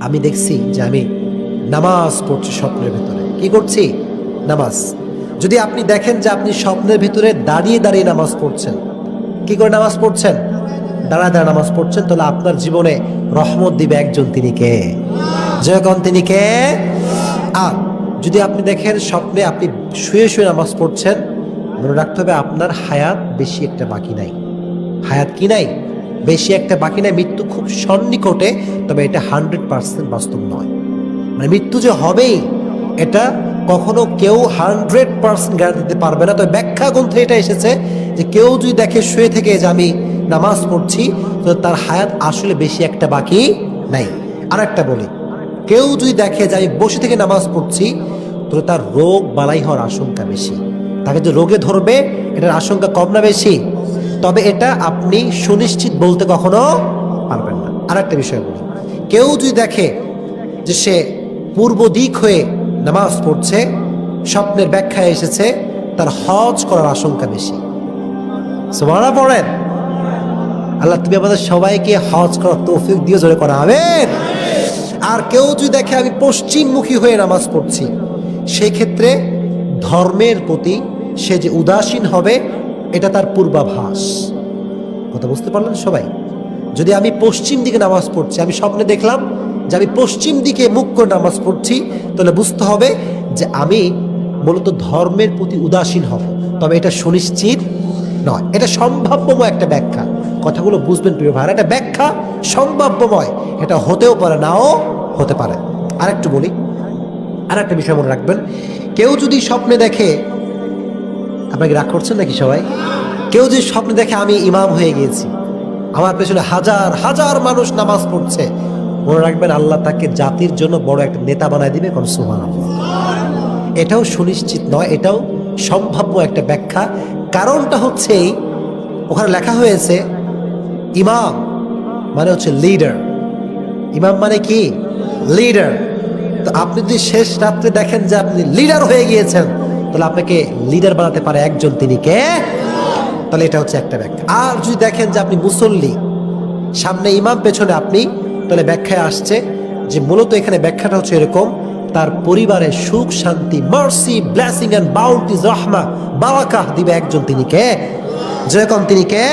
আমি দেখছি যে আমি নামাজ পড়ছি স্বপ্নের ভেতরে। কি করছি? নামাজ। যদি আপনি দেখেন যে আপনি স্বপ্নের ভিতরে দাঁড়িয়ে দাঁড়িয়ে নামাজ পড়ছেন, কি করে নামাজ পড়ছেন? দাঁড়া দাঁড়া নামাজ পড়ছেন, তাহলে আপনার জীবনে রহমত দিবে একজন তিনি কে? যখন তিনি কে? আর যদি আপনি দেখেন স্বপ্নে আপনি শুয়ে শুয়ে নামাজ পড়ছেন, মনে রাখতে হবে আপনার হায়াত বেশি একটা বাকি নাই। হায়াত কি নাই? বেশি একটা বাকি নাই, মৃত্যু খুব সন্নিকটে, তবে এটা হান্ড্রেড পার্সেন্ট বাস্তব নয়। মানে মৃত্যু যে হবেই, এটা কখনো কেউ হান্ড্রেড পার্সেন্ট গ্যারান্টি দিতে পারবে না। তবে ব্যাখ্যা গ্রন্থে এটা এসেছে যে কেউ যদি দেখে, শুয়ে থেকে যে আমি নামাজ পড়ছি, তো তার হায়াত আসলে বেশি একটা বাকি নাই। আর একটা বলি, কেউ যদি দেখে যে আমি বসে থেকে নামাজ পড়ছি, তো তার রোগ বালাই হওয়ার আশঙ্কা বেশি। তাকে যে রোগে ধরবে, এটার আশঙ্কা কম না বেশি? তবে এটা আপনি সুনিশ্চিত বলতে কখনো পারবেন না। আর একটা বিষয় বলি। কেউ যদি দেখে যে সে পূর্ব দিক হয়ে নামাজ পড়ছে, স্বপ্নের ব্যাখ্যায় এসেছে, তার হজ করার আশঙ্কা বেশি। সোমারা পড়েন। আল্লাহ তুমি আমাদের সবাইকে হজ করার তৌফিক দিয়ে জোরে করা হবে আর কেউ যদি দেখে আমি পশ্চিমমুখী হয়ে নামাজ পড়ছি সেই ক্ষেত্রে ধর্মের প্রতি সে যে উদাসীন হবে এটা তার পূর্বাভাস। কথা বুঝতে পারলেন সবাই? যদি আমি পশ্চিম দিকে নামাজ পড়ছি, আমি স্বপ্নে দেখলাম যে আমি পশ্চিম দিকে মুখ করে নামাজ পড়ছি, তাহলে বুঝতে হবে যে আমি মূলত ধর্মের প্রতি উদাসীন হব। তবে এটা সুনিশ্চিত নয়। এটা সম্ভাব্যময় একটা ব্যাখ্যা। কথাগুলো বুঝবেন প্রিয় ভাই এটা ব্যাখ্যা সম্ভাব্যময়। এটা হতেও পারে, নাও হতে পারে। আরেকটু বলি আর একটা বিষয় মনে রাখবেন। কেউ যদি স্বপ্নে দেখে আপনাকে রাগ করছেন নাকি সবাই? কেউ যদি স্বপ্নে দেখে আমি ইমাম হয়ে গিয়েছি আমার পেছনে হাজার হাজার মানুষ নামাজ পড়ছে মনে রাখবেন আল্লাহ তাকে জাতির জন্য বড় একটা নেতা বানায় দিবে কোন সুমান এটাও সুনিশ্চিত নয় এটাও সম্ভাব্য একটা ব্যাখ্যা। কারণটা হচ্ছে এই, ওখানে লেখা হয়েছে ইমাম মানে হচ্ছে লিডার ইমাম মানে কি? লিডার তো আপনি যদি শেষ রাত্রে দেখেন যে আপনি লিডার হয়ে গিয়েছেন তাহলে আপনাকে লিডার বানাতে পারে একজন তিনি কে? তাহলে এটা হচ্ছে একটা ব্যাখ্যা। আর যদি দেখেন যে আপনি মুসল্লি, সামনে ইমাম, পেছনে আপনি, তাহলে ব্যাখ্যায় আসছে যে মূলত এখানে ব্যাখ্যাটা হচ্ছে এরকম, তার পরিবারে সুখ, শান্তি মার্সি ব্লেসিং অ্যান্ড বাউন্টিজ রহমা বাবাকাহ দিবে একজন তিনি কে? যেরকম তিনি কে?